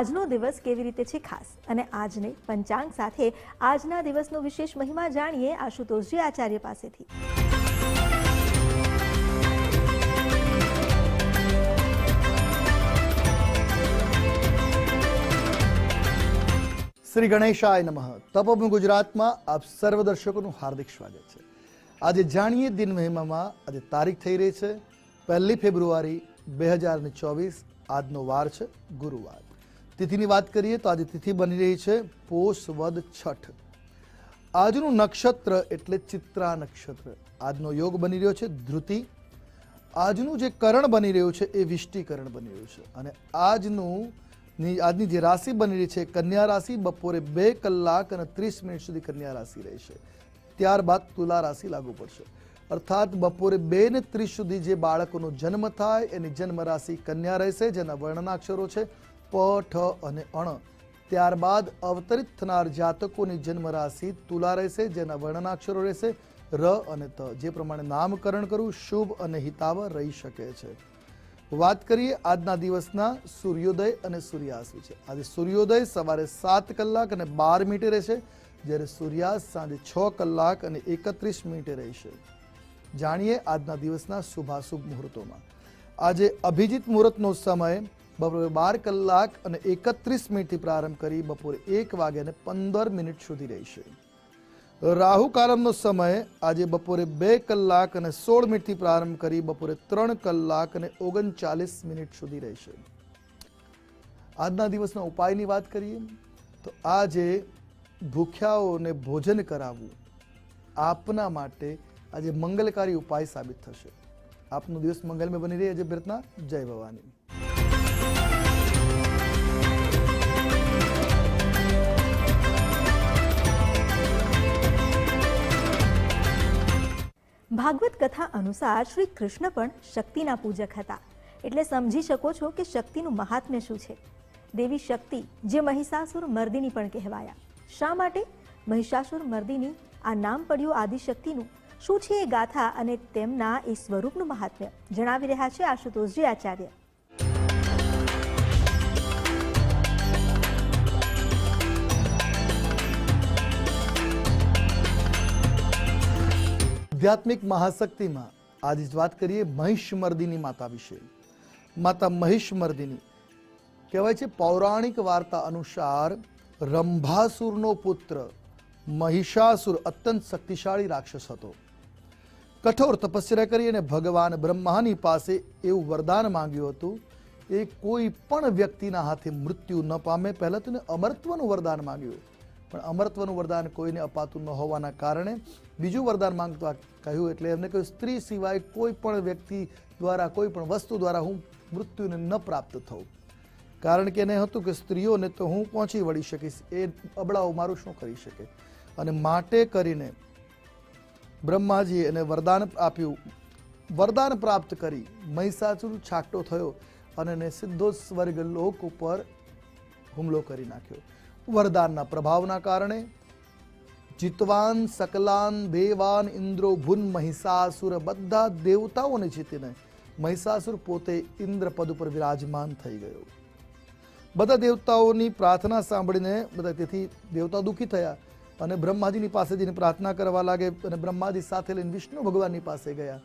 આજનો દિવસ કેવી રીતે છે ખાસ? અને આજને પંચાંગ સાથે આજના દિવસનો વિશેષ મહિમા જાણીએ આશુતોષજી આચાર્ય પાસેથી. શ્રી ગણેશાય નમઃ. તપોભૂમિ ગુજરાતમાં આપ સર્વ દર્શકોનું હાર્દિક સ્વાગત છે. આજે જાણીએ દિન મહિમામાં આજે તારીખ થઈ રહી છે. પહેલી ફેબ્રુઆરી બે હજાર ચોવીસ. આજનો વાર છે ગુરુવાર. તિથિની વાત કરીએ તો આજે તિથિ બની રહી છે પોષ વદ છઠ. આજનું નક્ષત્ર એટલે ચિત્રા નક્ષત્ર. આજનો યોગ બની રહ્યો છે ધ્રુતિ. આજનું જે કરણ બની રહ્યું છે એ વિષ્ટિકરણ બની રહ્યું છે. અને આજનું આજની જે રાશિ બની રહી છે કન્યા રાશિ, બપોરે બે કલાક અને ત્રીસ મિનિટ સુધી કન્યા રાશિ રહેશે ત્યારબાદ તુલા રાશિ લાગુ પડશે. અર્થાત બપોરે બે ને ત્રીસ સુધી જે બાળકોનો જન્મ થાય, એની જન્મ રાશિ કન્યા રહેશે, જેના વર્ણનાક્ષરો છે. પ, ઠ અને અણ. ત્યારબાદ અવતરિત થનાર જાતકોની જન્મ રાશિ તુલા રહેશે, જેના વર્ણનાક્ષરો રહેશે, ર અને ત. જે પ્રમાણે નામકરણ કરવું શુભ અને હિતાવ રહી શકે છે. વાત કરીએ આજના દિવસના સૂર્યોદય અને સૂર્યાસ્ત વિશે. આજે સૂર્યોદય સવારે સાત કલાક અને બાર મિનિટે રહેશે, જ્યારે સૂર્યાસ્ત સાંજે છ કલાક અને એકત્રીસ મિનિટે રહેશે. જાણીએ આજના દિવસના શુભાશુભ મુહૂર્તોમાં. આજે અભિજીત મુહૂર્તનો સમય બપોરે બાર કલાક અને એકત્રીસ મિનિટથી પ્રારંભ કરી બપોરે એક વાગે અને પંદર મિનિટ સુધી રહેશે. રાહુ કાલમનો સમય આજે બપોરે બે કલાક અને સોળ મિનિટથી પ્રારંભ કરી બપોરે ત્રણ કલાક અને ઓગણચાલીસ મિનિટ સુધી રહેશે. આજના દિવસના ઉપાયની વાત કરીએ, તો આજે ભૂખ્યાઓને ભોજન કરાવવું આપના માટે આજે મંગલકારી ઉપાય સાબિત થશે. આપનો દિવસ મંગલમય બની રહે. આજે પ્રાર્થના જય ભવાની. ભાગવત કથા અનુસાર શ્રી કૃષ્ણ પણ શક્તિના પૂજક હતા. એટલે સમજી શકો છો કે શક્તિનું મહાત્મ્ય શું છે. દેવી શક્તિ જે મહિષાસુર મર્દિની પણ કહેવાયા. શા માટે? મહિષાસુર મર્દિની આ નામ પડ્યું આદિશક્તિનું. શું છે એ ગાથા અને તેમના એ સ્વરૂપનું મહાત્મ્ય? જણાવી રહ્યા છે આશુતોષજી આચાર્ય. આધ્યાત્મિક મહાશક્તિમાં આજે જ વાત કરીએ મહિષમર્દિની માતા વિશે. માતા મહિષમર્દિની કહેવાય છે પૌરાણિક વાર્તા અનુસાર રંભાસુરનો પુત્ર મહિષાસુર અત્યંત શક્તિશાળી રાક્ષસ હતો. કઠોર તપસ્યા કરી અને ભગવાન બ્રહ્માની પાસે એવું વરદાન માંગ્યું હતું એ કોઈ પણ વ્યક્તિના હાથે મૃત્યુ ન પામે. પહેલાં તેને અમરત્વનું વરદાન માંગ્યું. પણ અમરત્વનું વરદાન કોઈને અપાતું ન હોવાના કારણે બીજું વરદાન માંગતા કહ્યું એટલે એમને કહ્યું, સ્ત્રી સિવાય કોઈ પણ વ્યક્તિ દ્વારા, કોઈ પણ વસ્તુ દ્વારા હું મૃત્યુને ન પ્રાપ્ત થઉં. કારણ કે એને હતું કે સ્ત્રીઓને તો હું પહોંચી વળી શકીશ. એ અબળાઓ મારું શું કરી શકે? અને માટે કરીને બ્રહ્માજીએ એને વરદાન આપ્યું. વરદાન પ્રાપ્ત કરી. મહિષાસુર છાટો થયો અને એને સીધો સ્વર્ગ લોક ઉપર હુમલો કરી નાખ્યો. વરદાનના પ્રભાવના કારણે જીતવાન, સકલાન દેવાન ઇન્દ્રો ભુન મહિષાસુર, બધા દેવતાઓને જીતીને મહિષાસુર પોતે ઇન્દ્ર પદ ઉપર વિરાજમાન થઈ ગયો. બધા દેવતાઓની પ્રાર્થના સાંભળીને બધા તેથી દેવતા દુઃખી થયા અને બ્રહ્માજીની પાસે જઈને પ્રાર્થના કરવા લાગે અને બ્રહ્માજી સાથે લઈને વિષ્ણુ ભગવાનની પાસે ગયા.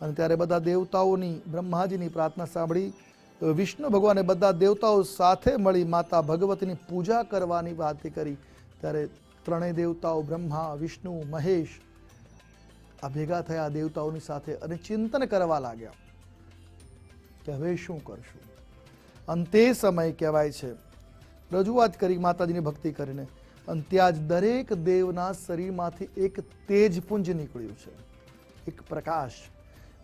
અને ત્યારે બધા દેવતાઓની બ્રહ્માજીની પ્રાર્થના સાંભળી વિષ્ણુ ભગવાને બધા દેવતાઓ સાથે મળી માતા ભગવતીની પૂજા કરવાની વાત કરી. ત્યારે ત્રણેય દેવતાઓ બ્રહ્મા, વિષ્ણુ, મહેશ આ ભેગા થયા દેવતાઓની સાથે અને ચિંતન કરવા લાગ્યા કે હવે શું કરશું? અંતે સમય કહેવાય છે. રજૂઆત કરી માતાજીની ભક્તિ કરીને. અને ત્યાં જ દરેક દેવના શરીરમાંથી એક તેજપુંજ નીકળ્યું છે. એક પ્રકાશ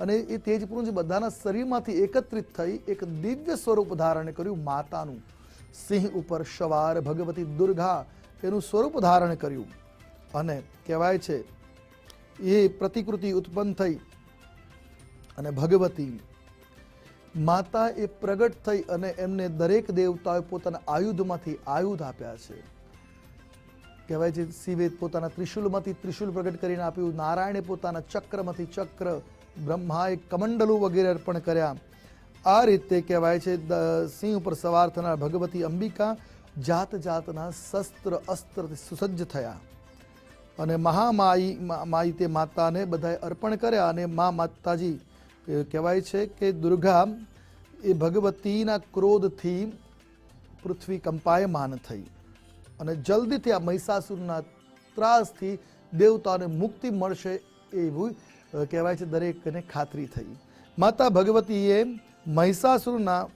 અને એ તેજપુંજ બધાના શરીરમાંથી એકત્રિત થઈ એક દિવ્ય સ્વરૂપ ધારણ કર્યું માતાનું. સિંહ ઉપર સવાર, ભગવતી દુર્ગા એનું સ્વરૂપ ધારણ કર્યું. અને કહેવાય છે, એ પ્રતિકૃતિ ઉત્પન્ન થઈ અને ભગવતી માતા એ પ્રગટ થઈ અને એમને દરેક દેવતાએ પોતાના આયુધમાંથી આયુધ આપ્યા છે. કહેવાય છે, શિવે પોતાના ત્રિશુલમાંથી ત્રિશુલ પ્રગટ કરીને આપ્યું, નારાયણે પોતાના ચક્રમાંથી ચક્ર બ્રહ્માએ કમંડલું વગેરે અર્પણ કર્યા. આ રીતે કહેવાય છે સિંહ ઉપર સવાર થનાર ભગવતી અંબિકા જાત જાતના શસ્ત્ર અસ્ત્રથી સુસજ્જ થયા. અને મહામાઈ માઈ તે માતાને બધાએ અર્પણ કર્યા અને મા માતાજી કહેવાય છે કે દુર્ગા એ ભગવતીના ક્રોધથી પૃથ્વી કંપાયમાન થઈ. અને જલ્દીથી આ મહિષાસુરના ત્રાસથી દેવતાને મુક્તિ મળશે એવું કહેવાય છે દરેકને ખાતરી થઈ. માતા ભગવતીએ મહિષાસુરના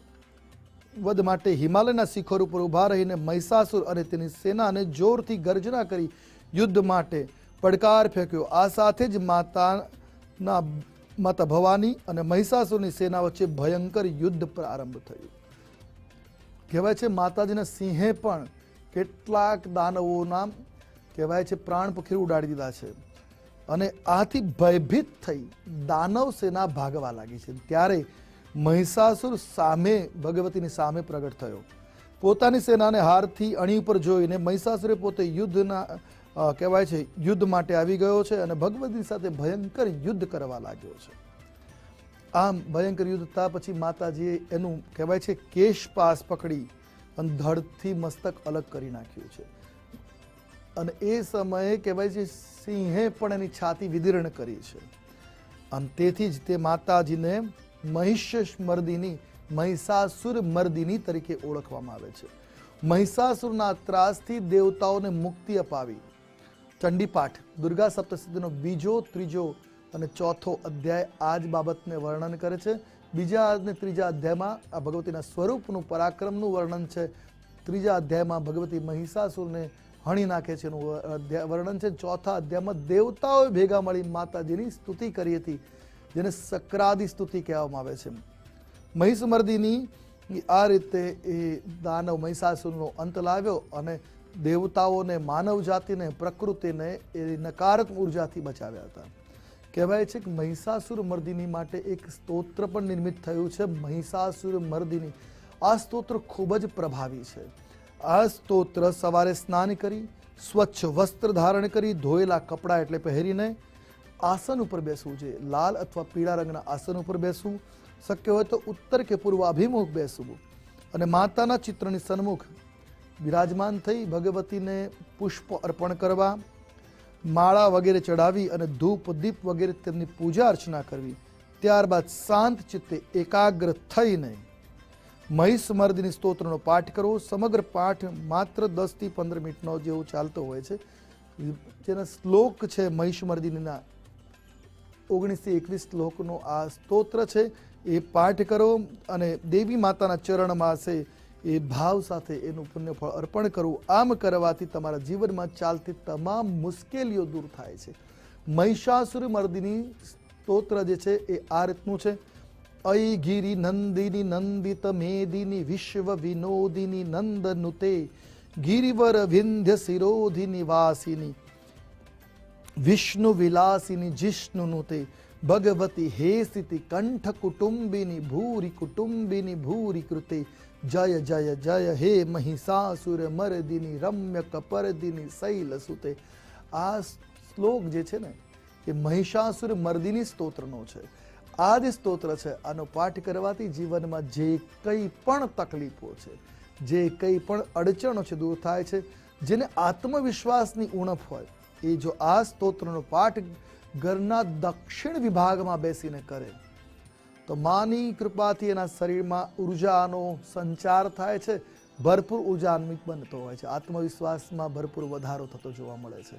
વધ માટે હિમાલયના શિખર ઉપર ઊભા રહીને મહિષાસુર અને તેની સેનાને જોરથી ગર્જના કરી યુદ્ધ માટે પડકાર ફેંક્યો. આ સાથે જ માતાના માતા ભવાની અને મહિષાસુરની સેના વચ્ચે ભયંકર યુદ્ધ પ્રારંભ થયું. કહેવાય છે માતાજીના સિંહે પણ કેટલાક દાનવોના, કહેવાય છે પ્રાણ પખીર ઉડાડી દીધા છે. અને આથી ભયભીત થઈ દાનવ સેના ભાગવા લાગી છે. ત્યારે મહિષાસુર સામે ભગવતીની સામે પ્રગટ થયો. પોતાની સેનાને હારથી અણી ઉપર જોઈને મહિષાસુરે પોતે યુદ્ધના કહેવાય છે, યુદ્ધ માટે આવી ગયો છે અને ભગવતી સાથે ભયંકર યુદ્ધ કરવા લાગ્યો છે. આમ ભયંકર યુદ્ધ થયા પછી માતાજીએ એનું, કહેવાય છે, કેશ પાસ પકડી અને ધડથી મસ્તક અલગ કરી નાખ્યું છે. અને એ સમયે કહેવાય છે, સિંહે પણ એની છાતી વિદીર્ણ કરી છે. અને તેથી જ તે માતાજીને મહિષ મર્દિની મહિષાસુર મર્દિની તરીકે ઓળખવામાં આવે છે. મહિષાસુરના ત્રાસથી દેવતાઓને મુક્તિ અપાવી. ચંડીપાઠ, દુર્ગા સપ્તશતીનો બીજો, ત્રીજો અને ચોથો અધ્યાય આ જ બાબતને વર્ણન કરે છે. બીજા અને ત્રીજા અધ્યાયમાં આ ભગવતીના સ્વરૂપનું પરાક્રમનું વર્ણન છે. ત્રીજા અધ્યાયમાં ભગવતી મહિષાસુરને હણી નાખે છે એનું વર્ણન છે. ચોથા અધ્યાયમાં દેવતાઓએ ભેગા મળી માતાજીની સ્તુતિ કરી હતી, જેને સક્રાદિ સ્તુતિ કહેવામાં આવે છે. મહિષમર્દિની આ રીતે એ દાનવ મહિષાસુરનો અંત લાવ્યો અને દેવતાઓને, માનવ જાતિને, પ્રકૃતિને એ નકારાત્મક ઉર્જાથી બચાવ્યા હતા. કહેવાય છે કે મહિષાસુર મર્દિની માટે એક સ્તોત્ર પણ નિર્મિત થયું છે. મહિષાસુર મર્દિની આ સ્તોત્ર ખૂબ જ પ્રભાવી છે. આ સ્તોત્ર સવારે સ્નાન કરી, સ્વચ્છ વસ્ત્ર ધારણ કરી, ધોયેલા કપડાં એટલે પહેરીને આસન ઉપર બેસવું જોઈએ લાલ અથવા પીળા રંગના આસન ઉપર બેસવું. શક્ય હોય તો ઉત્તર કે પૂર્વ અભિમુખ બેસવું. અને માતાના ચિત્રની સન્મુખ બિરાજમાન થઈ ભગવતીને પુષ્પ અર્પણ કરવા, માળા વગેરે ચડાવી અને ધૂપ, દીપ વગેરે તેમની પૂજા અર્ચના કરવી. ત્યારબાદ શાંત ચિત્તે એકાગ્ર થઈને મહિષમર્દિની સ્તોત્રનો પાઠ કરવો. સમગ્ર પાઠ માત્ર દસથી પંદર મિનિટનો જેવો ચાલતો હોય છે. જેના શ્લોક છે મહિષમર્દિનીના ઓગણીસથી એકવીસ શ્લોકનો આ સ્તોત્ર છે. એ પાઠ કરો અને દેવી માતાના ચરણમાં છે એ ભાવ સાથે એનું પુણ્યફળ અર્પણ કરવું આમ કરવાથી તમારા જીવનમાં ચાલતી તમામ મુશ્કેલીઓ દૂર થાય છે. મહિષાસુર મર્દિની સ્તોત્ર જે છે એ આ રીતનું છે. અય ગિરી નંદિની નંદિત મેદિની વિશ્વ વિનોદિની નંદનુતે ગિરિવર વિંધ્ય શિરોધિની વાસિની વિષ્ણુ વિલાસિની જિષ્ણુનું તે ભગવતી હે સ્થિતિ કંઠ કુટુંબિની ભૂરી કુટુંબિની ભૂરી કૃતે જય જય જય હે મહિષાસુર મરદિની રમ્ય કપરદિની શૈલ સુતે આ શ્લોક જે છે ને એ મહિષાસુર મર્દિની સ્તોત્રનો છે આ જે સ્તોત્ર છે. આનો પાઠ કરવાથી જીવનમાં જે કંઈ પણ તકલીફો છે, જે કંઈ પણ અડચણો છે દૂર થાય છે, જેને આત્મવિશ્વાસની ઉણપ હોય, એ જો આ સ્તોત્રનો પાઠ ઘરના દક્ષિણ વિભાગમાં બેસીને કરે, તો માની કૃપાથી એના શરીરમાં ઉર્જાનો સંચાર થાય છે, ભરપૂર ઉર્જાન્વિત બનતો હોય છે. આત્મવિશ્વાસમાં ભરપૂર વધારો થતો જોવા મળે છે.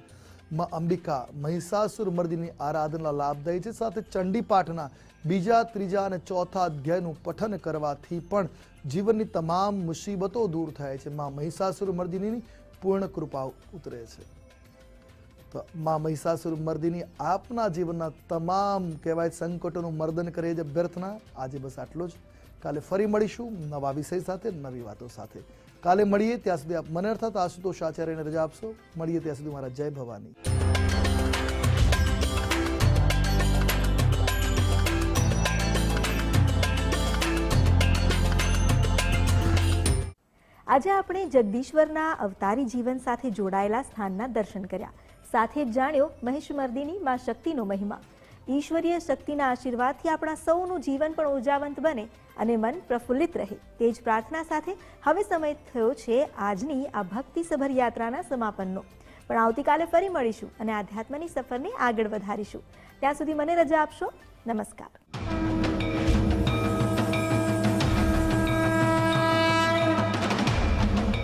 માં અંબિકા મહિષાસુર મર્દિની આરાધના લાભદાયી છે. સાથે ચંડી પાઠના બીજા, ત્રીજા અને ચોથા અધ્યાયનું પઠન કરવાથી પણ જીવનની તમામ મુસીબતો દૂર થાય છે. માં મહિષાસુર મર્દિનીની પૂર્ણ કૃપા ઉતરે છે. તો માં મહિષાસુર મર્દિની આપના જીવનના તમામ કહેવાય સંકટોનું મર્દન કરે છે. અભ્યર્થના આજે બસ આટલો જ. કાલે ફરી મળીશું નવા વિષય સાથે, નવી વાતો સાથે. કાલે મળીએ, ત્યાં સુધી આપ મને અર્થાત આશુતોષ આચાર્યને રજા આપશો. મળીએ ત્યાં સુધી મારા જય ભવાની. આજે આપણે જગદીશ્વરના અવતારી જીવન સાથે જોડાયેલા સ્થાનના દર્શન કર્યા. સાથે જાણ્યો મહિષમર્દિની માં શક્તિનો મહિમા. ઈશ્વરીય શક્તિના આશીર્વાદથી આપણા સૌનું જીવન પણ ઉર્જાવંત બને અને મન પ્રફુલ્લિત રહે. તે જ પ્રાર્થના સાથે હવે સમય થયો છે આજની આ ભક્તિસભર યાત્રાના સમાપનનો. પણ આવતીકાલે ફરી મળીશું અને આધ્યાત્મની સફરને આગળ વધારીશું. ત્યાં સુધી મને રજા આપશો. નમસ્કાર.